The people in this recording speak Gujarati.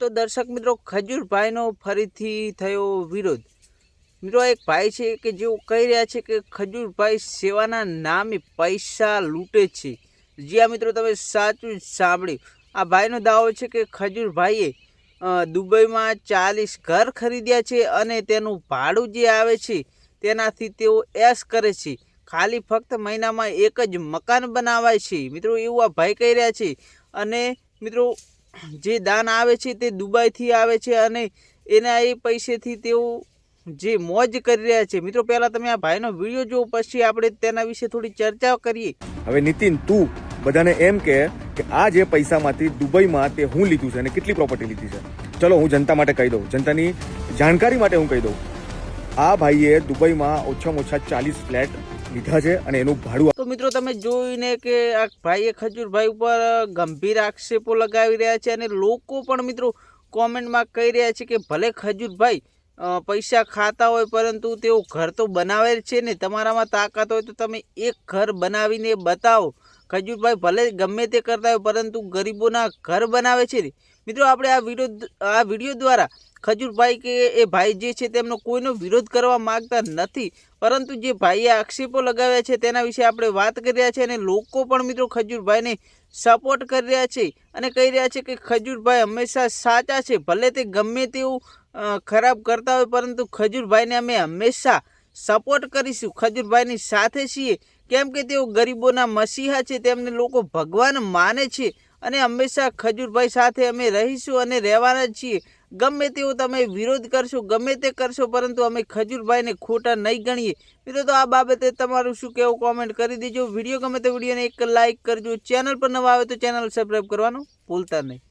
તો દર્શક મિત્રો, ખજૂરભાઈનો ફરીથી થયો વિરોધ. મિત્રો એક ભાઈ છે કે જેઓ કહી રહ્યા છે કે ખજૂરભાઈ સેવાના નામે પૈસા લૂંટે છે. જ્યાં મિત્રો, તમે સાચું સાંભળ્યું. આ ભાઈનો દાવો છે કે ખજૂરભાઈએ દુબઈમાં ચાલીસ ઘર ખરીદ્યા છે અને તેનું ભાડું જે આવે છે, તેનાથી તેઓ એશ કરે છે. ખાલી ફક્ત મહિનામાં એક જ મકાન બનાવાય છે. મિત્રો, એવું આ ભાઈ કહી રહ્યા છે. અને મિત્રો જે દાન આવે છે તે દુબઈથી આવે છે અને એના એ પૈસેથી તેઓ જે મોજ કરી રહ્યા છે. મિત્રો, પહેલાં તમે આ ભાઈનો વીડિયો જો પછી આપણે તેના વિશે થોડી ચર્ચા કરીએ. હવે નીતિન, તું બધાને એમ કે કે આ જે પૈસામાંથી દુબઈમાં તે હું લીધું છે અને કેટલી પ્રોપર્ટી લીધી છે. ચલો, હું જનતા માટે કહી દઉં. જનતાની જાણકારી માટે હું કહી દઉં. આ ભાઈએ દુબઈમાં ઓછામાં ઓછા ચાલીસ ફ્લેટ લીધા છે અને એનું ભાડું તો મિત્રો તમે જોઈને કે આ ભાઈએ ખજૂરભાઈ ઉપર ગંભીર આક્ષેપો લગાવી રહ્યા છે અને લોકો પણ મિત્રો કોમેન્ટમાં કહી રહ્યા છે કે ભલે ખજૂરભાઈ પૈસા ખાતા હોય પરંતુ તેઓ ઘર તો બનાવે છે ને, તમારામાં તાકાત હોય તો તમે એક ઘર બનાવીને બતાવો. ખજૂરભાઈ ભલે ગમે તે કરતા હોય પરંતુ ગરીબોના ઘર બનાવે છે ને. મિત્રો આપણે આ વીડિયો આ વીડિયો દ્વારા ખજૂરભાઈ કે એ ભાઈ જે છે તેમનો કોઈનો વિરોધ કરવા માગતા નથી, પરંતુ જે ભાઈએ આક્ષેપો લગાવ્યા છે તેના વિશે આપણે વાત કરી રહ્યા છે અને લોકો પણ મિત્રો ખજૂરભાઈને સપોર્ટ કરી રહ્યા છે અને કહી રહ્યા છે કે ખજૂરભાઈ હંમેશા સાચા છે, ભલે તે ગમે તેવું ખરાબ કરતા હોય, પરંતુ ખજૂરભાઈને અમે હંમેશા સપોર્ટ કરીશું, ખજૂરભાઈની સાથે છીએ. કેમ કે તેઓ ગરીબોના મસીહા છે, તેમને લોકો ભગવાન માને છે. અને હંમેશા ખજૂરભાઈ સાથે અમે રહીશું અને રહેવાના જ છીએ. ગમે તેવો તમે વિરોધ કરશો, ગમે તે કરશો, પરંતુ અમે ખજૂરભાઈને ખોટા નહીં ગણીએ. મિત્રો, તો આ બાબતે તમારું શું કહેવું કોમેન્ટ કરી દેજો. વીડિયો ગમે તો વિડીયોને એક લાઇક કરજો. ચેનલ પર નવા આવે તો ચેનલ સબસ્ક્રાઈબ કરવાનું ભૂલતા નહીં.